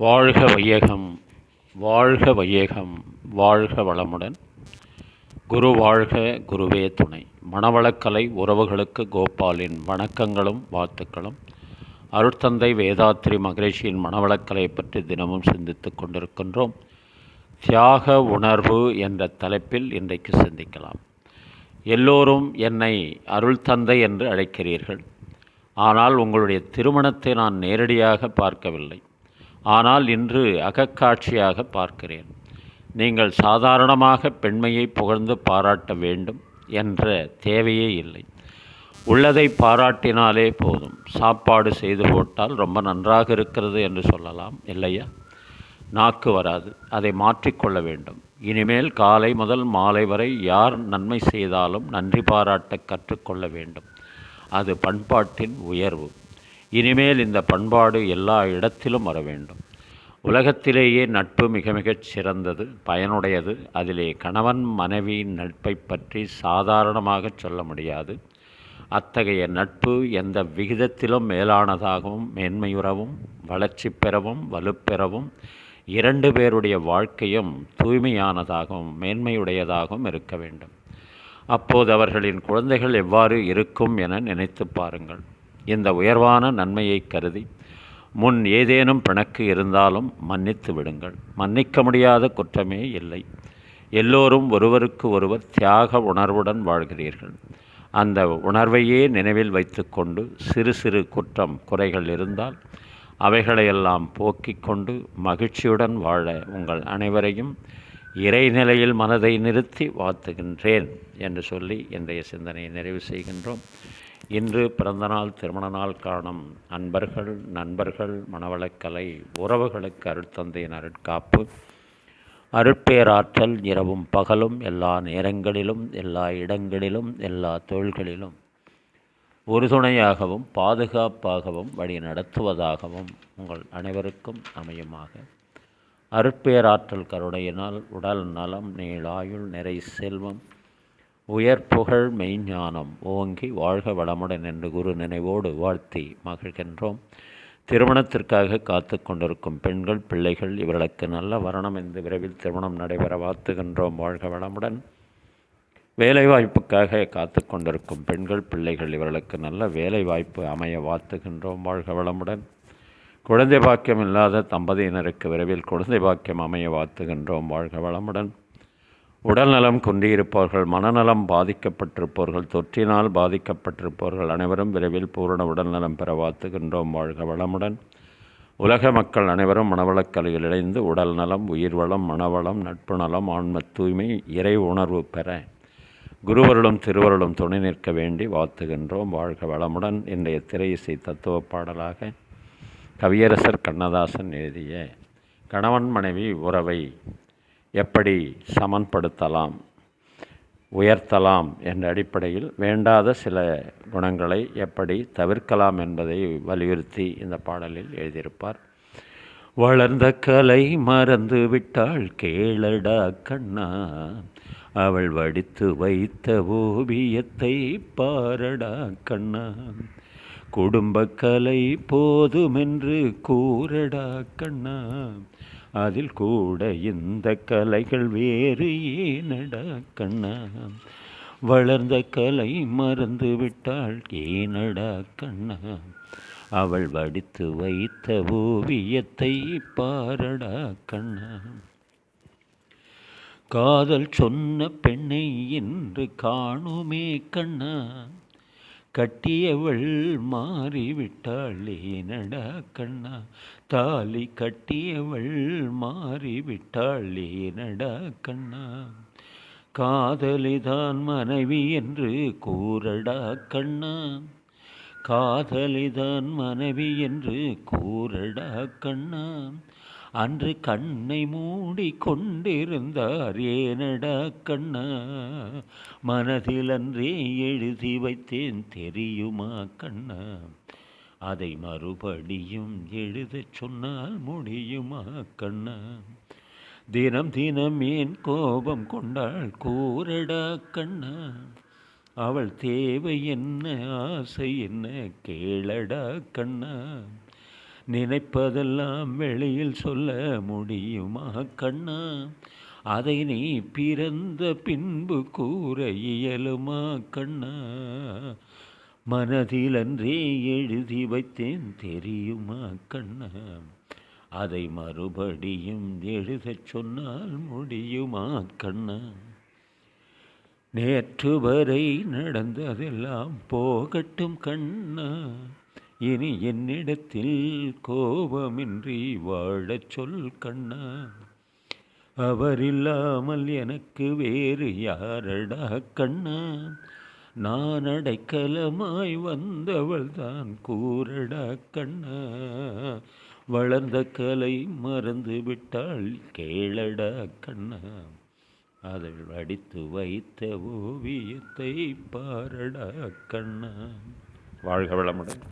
வாழ்க வையகம் வாழ்க வையகம் வாழ்க வளமுடன். குரு வாழ்க குருவே துணை. மணவளக்கலை உறவுகளுக்கு கோபாலின் வணக்கங்களும் வாழ்த்துக்களும். அருட்தந்தை வேதாத்ரி மகரிஷியின் மணவளக்கலை பற்றி தினமும் சிந்தித்துக் கொண்டிருக்கின்றோம். தியாக உணர்வு என்ற தலைப்பில் இன்றைக்கு சிந்திக்கலாம். எல்லோரும் என்னை அருள் தந்தை என்று அழைக்கிறீர்கள். ஆனால் உங்களுடைய திருமணத்தை நான் நேரடியாக பார்க்கவில்லை. ஆனால் இன்று அகக்காட்சியாக பார்க்கிறேன். நீங்கள் சாதாரணமாக பெண்மையை புகழ்ந்து பாராட்ட வேண்டும் என்ற தேவையே இல்லை. உள்ளதை பாராட்டினாலே போதும். சாப்பாடு செய்து போட்டால் ரொம்ப நன்றாக இருக்கிறது என்று சொல்லலாம் இல்லையா? நாக்கு வராது. அதை மாற்றிக்கொள்ள வேண்டும். இனிமேல் காலை முதல் மாலை வரை யார் நன்மை செய்தாலும் நன்றி பாராட்ட கற்றுக்கொள்ள வேண்டும். அது பண்பாட்டின் உயர்வு. இனிமேல் இந்த பண்பாடு எல்லா இடத்திலும் வர வேண்டும் உலகத்திலேயே நட்பு மிக மிகச் சிறந்தது பயனுடையது. அதிலே கணவன் மனைவியின் நட்பை பற்றி சாதாரணமாக சொல்ல முடியாது. அத்தகைய நட்பு எந்த விகிதத்திலும் மேலானதாகவும் மேன்மையுறவும் வளர்ச்சி பெறவும் வலுப்பெறவும் இரண்டு பேருடைய வாழ்க்கையும் தூய்மையானதாகவும் மேன்மையுடையதாகவும் இருக்க வேண்டும். அப்போது அவர்களின் குழந்தைகள் எவ்வாறு இருக்கும் என நினைத்து பாருங்கள். இந்த உயர்வான நன்மையை கருதி முன் ஏதேனும் பிணக்கு இருந்தாலும் மன்னித்து விடுங்கள். மன்னிக்க முடியாத குற்றமே இல்லை. எல்லோரும் ஒருவருக்கு ஒருவர் தியாக உணர்வுடன் வாழ்கிறீர்கள். அந்த உணர்வையே நினைவில் வைத்துக்கொண்டு சிறு சிறு குற்றம் குறைகள் இருந்தால் அவைகளையெல்லாம் போக்கிக் கொண்டு மகிழ்ச்சியுடன் வாழ உங்கள் அனைவரையும் இறைநிலையில் மனதை நிறுத்தி வாழ்த்துகின்றேன் என்று சொல்லி இன்றைய சிந்தனையை நிறைவு செய்கின்றோம். இன்று பிறந்தநாள் திருமண நாள் காணும் அன்பர்கள் நண்பர்கள் மணவளக்கலை உறவுகளுக்கு அருட்தந்தையின் அருட்காப்பு. அருட்பேராற்றல் இரவும் பகலும் எல்லா நேரங்களிலும் எல்லா இடங்களிலும் எல்லா தொழில்களிலும். உறுதுணையாகவும் பாதுகாப்பாகவும் வழி நடத்துவதாகவும் உங்கள் அனைவருக்கும் அமையுமாக. அருட்பேராற்றல் கருணையினால் உடல் நலம் நீளாயுள் நிறை செல்வம் உயர் புகழ் மெய்ஞானம் ஓங்கி வாழ்க வளமுடன் என்று குரு நினைவோடு வாழ்த்தி மகிழ்கின்றோம். திருமணத்திற்காக காத்து கொண்டிருக்கும் பெண்கள் பிள்ளைகள் இவர்களுக்கு நல்ல வரணம் என்று விரைவில் திருமணம் நடைபெற வாழ்த்துகின்றோம். வாழ்க வளமுடன். வேலைவாய்ப்புக்காக காத்து கொண்டிருக்கும் பெண்கள் பிள்ளைகள் இவர்களுக்கு நல்ல வேலைவாய்ப்பு அமைய வாழ்த்துகின்றோம். வாழ்க வளமுடன். குழந்தை பாக்கியம் இல்லாத தம்பதியினருக்கு விரைவில் குழந்தை பாக்கியம் அமைய வாழ்த்துகின்றோம். வாழ்க வளமுடன். உடல்நலம் குன்றியிருப்பவர்கள் மனநலம் பாதிக்கப்பட்டிருப்பவர்கள் தொற்றினால் பாதிக்கப்பட்டிருப்பவர்கள் அனைவரும் விரைவில் பூரண உடல்நலம் பெற வாழ்த்துகின்றோம். வாழ்க வளமுடன். உலக மக்கள் அனைவரும் மனவளக்கலையில் இணைந்து உடல் நலம் உயிர் வளம் மனவளம் நட்பு நலம் ஆன்ம தூய்மை இறை உணர்வு பெற குருவருளும் திருவருளும் துணை நிற்க வேண்டி வாழ்த்துகின்றோம். வாழ்க வளமுடன். இன்றைய திரை இசை தத்துவ பாடலாக கவியரசர் கண்ணதாசன் எழுதிய கணவன் மனைவி உறவை எப்படி சமன்படுத்தலாம் உயர்த்தலாம் என்ற அடிப்படையில் வேண்டாத சில குணங்களை எப்படி தவிர்க்கலாம் என்பதை வலியுறுத்தி இந்த பாடலில் எழுதியிருப்பார். வளர்ந்த கலை மறந்து விட்டாள் கேளடா கண்ணா அவள் வடித்து வைத்த ஓவியத்தை பாரடா கண்ணா குடும்பக்கலை போதுமென்று கூறடா கண்ணா அதில் கூட இந்த கலைகள் வேறு ஏனடா கண்ணா? வளர்ந்த கலை மறந்து விட்டாள் ஏனடா கண்ணா? அவள் வடித்து வைத்த ஓவியத்தை பாரடா கண்ணா? காதல் சொன்ன பெண்ணை என்று காணுமே கண்ணா? கட்டியவள் மாறிவிட்டாள் ஏனடா கண்ணா? தாலி கட்டியவள் மாறிவிட்டாள் ஏனடா கண்ணா. காதலிதான் மனைவி என்று கூறடா கண்ணா. காதலிதான் மனைவி என்று கூறடா கண்ணா. அன்று கண்ணை மூடி கொண்டிருந்தார் ஏனடா கண்ணா. மனதில் அன்றே எழுதி வைத்தேன் தெரியுமா கண்ணா. அதை மறுபடியும் எழுதச் சொன்னால் முடியுமா கண்ணா? தினம் தினம் ஏன் கோபம் கொண்டாள் கூறடா கண்ணா? அவள் தேவை என்ன ஆசை என்ன கேளடா கண்ணா? நினைப்பதெல்லாம் வெளியில் சொல்ல முடியுமா கண்ணா? அதை நீ பிறந்த பின்பு கூற இயலுமா கண்ணா? மனதிலன்றே எழுதி வைத்தேன் தெரியுமா கண்ணா? அதை மறுபடியும் எழுதச் சொன்னால் முடியுமா கண்ணா? நேற்று வரை நடந்ததெல்லாம் போகட்டும் கண்ணா. இனி என்னிடத்தில் கோபமின்றி வாழச் சொல் கண்ணா. அவர் இல்லாமல் எனக்கு வேறு யாரடா கண்ணா? நான் அடைக்கலமாய் வந்தவள் தான் கூறடா கண்ணா. வளர்ந்த கலை மறந்து விட்டாள் கேளடா கண்ணா. அதை அடித்து வைத்த ஓவியத்தை பாரடா கண்ணா. வாழ்க வளமுடன்.